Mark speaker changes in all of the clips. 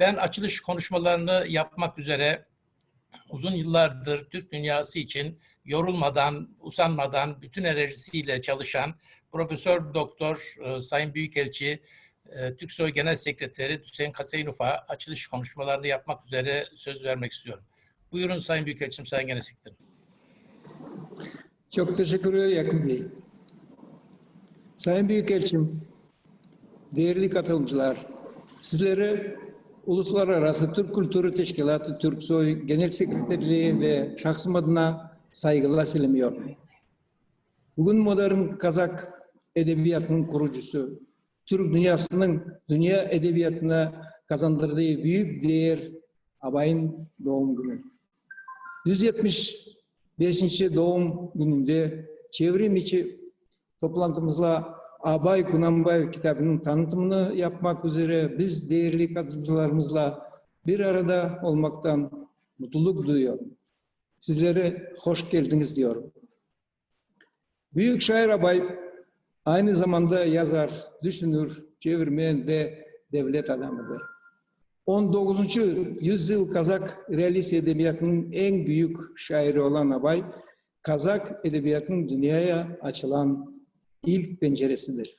Speaker 1: Ben açılış konuşmalarını yapmak üzere uzun yıllardır Türk dünyası için yorulmadan, usanmadan, bütün enerjisiyle çalışan Profesör Doktor e, Sayın Büyükelçi e, Türksoy Genel Sekreteri Hüseyin Kaseynuf'a açılış konuşmalarını yapmak üzere söz vermek istiyorum. Buyurun Sayın Büyükelçim, Sayın Genel Sekreterim.
Speaker 2: Çok teşekkür ederim Yakın Bey. Sayın Büyükelçim, değerli katılımcılar, sizlere Uluslararası Türk Kültürü Teşkilatı Türksoy Genel Sekreterliği ve şahsım adına saygılar selamlıyorum. Bugün modern Kazak edebiyatının kurucusu, Türk dünyasının dünya edebiyatına kazandırdığı büyük değer Abay'ın doğum günü. 175. doğum gününde çevrim içi toplantımızla Abay Kunanbay kitabının tanıtımını yapmak üzere biz değerli katılımcılarımızla bir arada olmaktan mutluluk duyuyorum. Sizlere hoş geldiniz diyorum. Büyük şair Abay aynı zamanda yazar, düşünür, çevirmen ve devlet adamıdır. 19. yüzyıl Kazak realist edebiyatının en büyük şairi olan Abay, Kazak edebiyatının dünyaya açılan ilk penceresidir.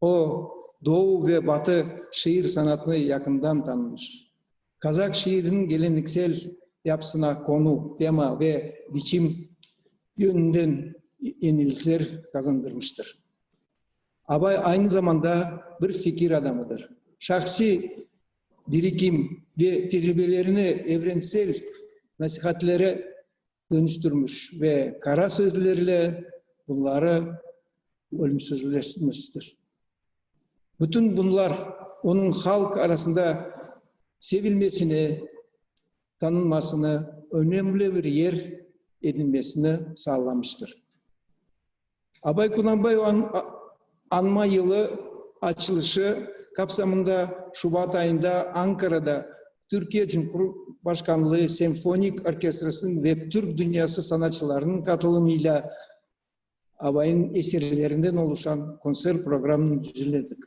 Speaker 2: O Doğu ve Batı şiir sanatını yakından tanımış. Kazak şiirinin geleneksel yapısına konu, tema ve biçim yönünden yenilikler kazandırmıştır. Abay aynı zamanda bir fikir adamıdır. Şahsi birikim ve tecrübelerini evrensel nasihatlere dönüştürmüş ve kara sözleriyle bunları ölümsüzleştirmiştir. Bütün bunlar onun halk arasında sevilmesini, tanınmasını, önemli bir yer edinmesini sağlamıştır. Abay Kunanbay an, anma yılı açılışı kapsamında Şubat ayında Ankara'da Türkiye Cumhurbaşkanlığı Senfonik Orkestrası'nın ve Türk Dünyası sanatçılarının katılımıyla Abay'ın eserlerinden oluşan konser programını düzenledik.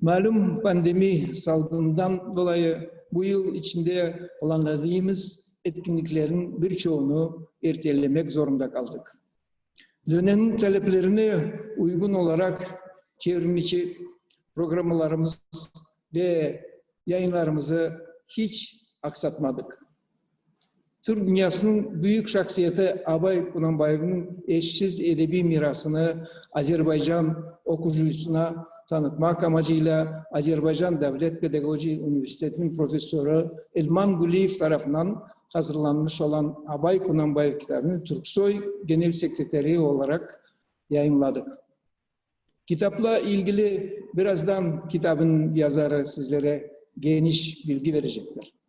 Speaker 2: Malum pandemi salgından dolayı bu yıl içinde planladığımız etkinliklerin birçoğunu ertelemek zorunda kaldık. Dönemin taleplerine uygun olarak çevrimiçi programlarımız ve yayınlarımızı hiç aksatmadık. Türk dünyasının büyük şahsiyeti Abay Kunanbayev'in eşsiz edebi mirasını Azerbaycan okuyucusuna tanıtmak amacıyla Azerbaycan Devlet Pedagoji Üniversitesi'nin profesörü Elman Guliyev tarafından hazırlanmış olan Abay Kunanbayev kitabını Türksoy Genel Sekreteri olarak yayınladık. Kitapla ilgili birazdan kitabın yazarı sizlere geniş bilgi verecekler.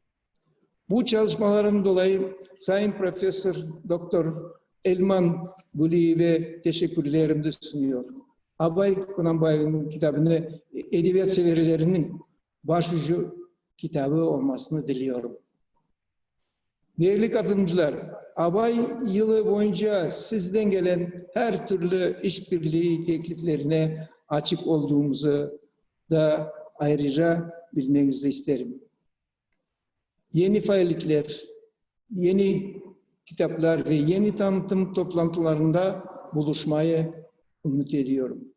Speaker 2: Bu çalışmaların dolayı Sayın Profesör Doktor Elman Guliyev'e teşekkürlerimi de sunuyorum. Abay Kunanbayev'in kitabını edebiyat severlerinin başucu kitabı olmasını diliyorum. Değerli katılımcılar, Abay yılı boyunca sizden gelen her türlü işbirliği tekliflerine açık olduğumuzu da ayrıca bilmenizi isterim. Yeni faillikler, yeni kitaplar ve yeni tanıtım toplantılarında buluşmayı umut ediyorum.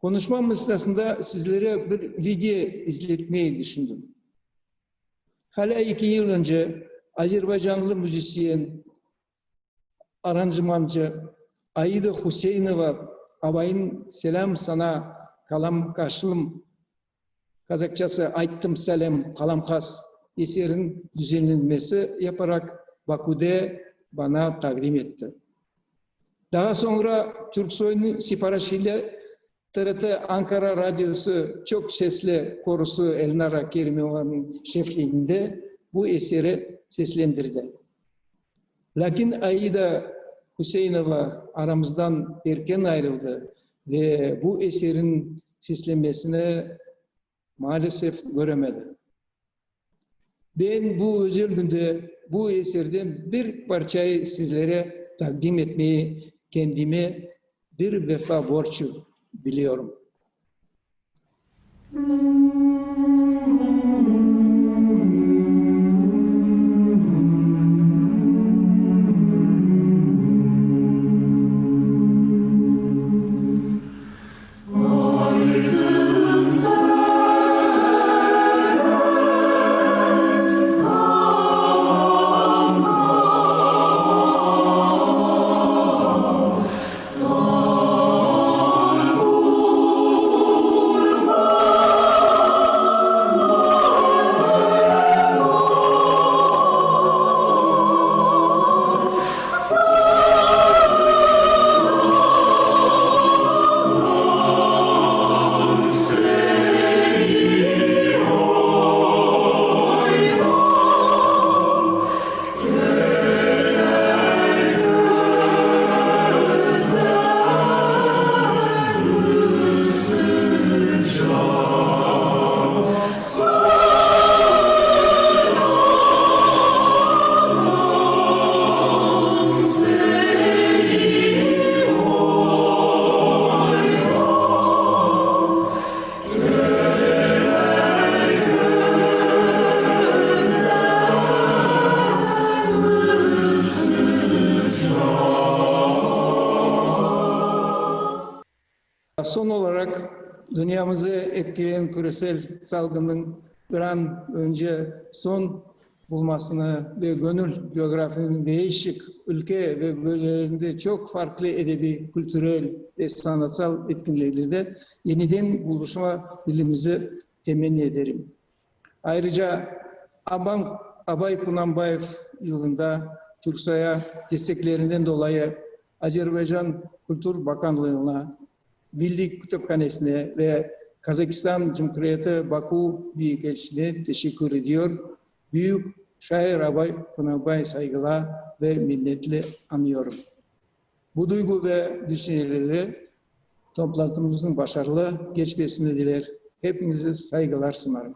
Speaker 2: Konuşmam sırasında sizlere bir video izletmeyi düşündüm. Hala iki yıl önce Azerbaycanlı müzisyen, aranjmancı Aida Hüseyinova Abay'ın Selam Sana Kalam Karşılım Kazakçası Ayttım Selam Kalam Kas eserin düzenlenmesi yaparak Bakü'de bana takdim etti. Daha sonra Türksoy'un siparişiyle TRT Ankara Radyosu çok sesli korusu Elnara Kerimova'nın şefliğinde bu eseri seslendirdi. Lakin Aida Hüseyinova aramızdan erken ayrıldı ve bu eserin seslenmesini maalesef göremedi. Ben bu özel günde bu eserden bir parçayı sizlere takdim etmeyi kendime bir vefa borcu biliyorum. Müzik ikinci küresel salgının bir an önce son bulmasını ve gönül coğrafyanın değişik ülke ve bölgelerinde çok farklı edebi, kültürel ve sanatsal etkinliklerde yeniden buluşma dilimizi temenni ederim. Ayrıca Aban, Abay Kunanbayev yılında Türksay'a desteklerinden dolayı Azerbaycan Kültür Bakanlığı'na, Milli Kütüphanesi'ne ve Kazakistan Cumhuriyeti Baku Büyükelçiliğine teşekkür ediyor. Büyük şair Abay Kunanbay saygılar ve minnetle anıyorum. Bu duygu ve düşünceleri toplantımızın başarılı geçmesini diler. Hepinize saygılar sunarım.